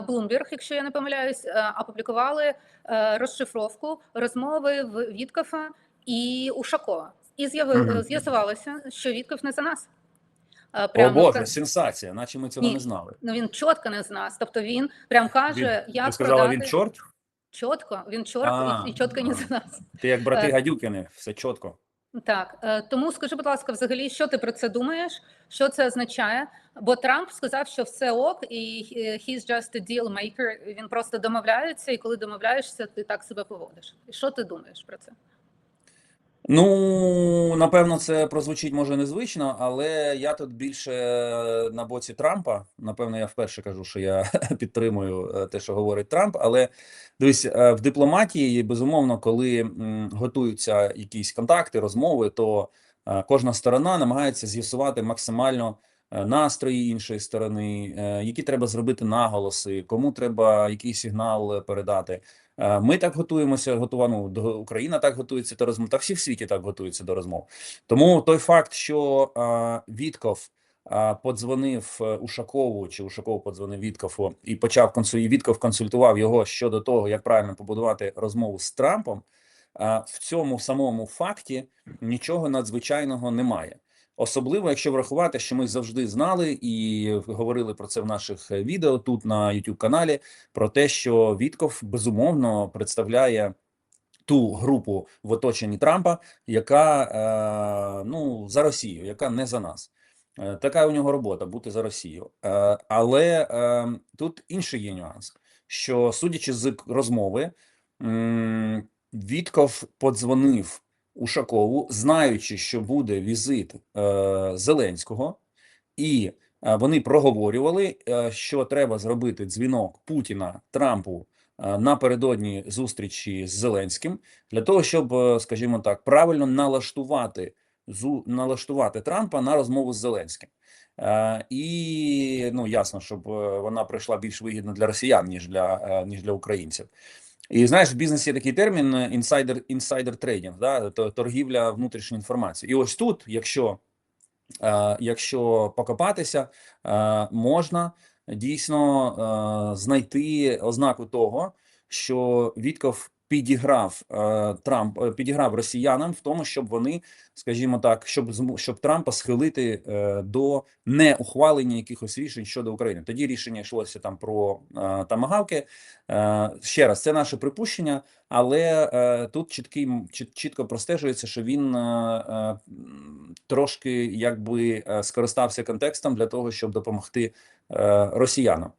Bloomberg, якщо я не помиляюсь, е, опублікували е, розшифровку розмови в Віткофа і Ушакова. І з'ясувалося, що Вітков не за нас. Е, О Боже, ска- сенсація, наче ми цього Ні. не знали. Ну він чітко не з нас. Тобто він прям каже, Він, як ти сказала, продати він чорт? чітко, він чорт А, і, чітко не за нас. Ти як брати. Гадюкини, все чітко. Так, е, тому скажи, будь ласка, взагалі, що ти про це думаєш? Що це означає? Бо Трамп сказав, що все ок, і he's just a deal maker, Він просто домовляється, і коли домовляєшся, ти так себе поводиш. Що ти думаєш про це? Ну, напевно, це прозвучить може незвично, але я тут більше на боці Трампа. Напевно, я вперше кажу, що я підтримую е, те, що говорить Трамп. Але дивись, е, в дипломатії, безумовно, коли готуються якісь контакти, розмови, то е, кожна сторона намагається з'ясувати максимально е, настрої іншої сторони, е, які треба зробити наголоси, кому треба який сигнал е, передати. Е, Ми так готуємося, готова, ну, до Україна так готується до розмов, та всі в світі так готуються до розмов. Тому той факт, що е, Вітков е, подзвонив е, Ушакову, чи Ушаков подзвонив Віткову і почав консу... і Вітков консультував його щодо того, як правильно побудувати розмову з Трампом. е, В цьому самому факті нічого надзвичайного немає. Особливо, якщо врахувати, що ми завжди знали і говорили про це в наших е, відео тут на youtube каналі про те, що Вітков безумовно представляє ту групу в оточенні Трампа, яка е, ну за Росію, яка не за нас. Е, Така у нього робота бути за Росію. Але тут інший є нюанс, що судячи з розмови, Вітков подзвонив Ушакову, знаючи, що буде візит е, Зеленського, і е, вони проговорювали, е, що треба зробити дзвінок Путіна Трампу напередодні зустрічі з Зеленським для того, щоб, скажімо так, правильно налаштувати зу налаштувати Трампа на розмову з Зеленським. І ну ясно, щоб вона пройшла більш вигідно для росіян ніж для ніж для українців. І знаєш, в бізнесі є такий термін інсайдер інсайдер трейдинг, да, то- торгівля внутрішньою інформацією. І ось тут, якщо е, якщо покопатися, е, можна дійсно е, знайти ознаку того, що Вітков підіграв е, Трамп, е, підіграв росіянам в тому, щоб вони, скажімо так, щоб щоб Трампа схилити е, до неухвалення якихось рішень щодо України. Тоді рішення йшлося там про тамагавки. Ще раз, це наше припущення, але тут чіткий чітко простежується, що він трошки якби скористався контекстом для того, щоб допомогти росіянам.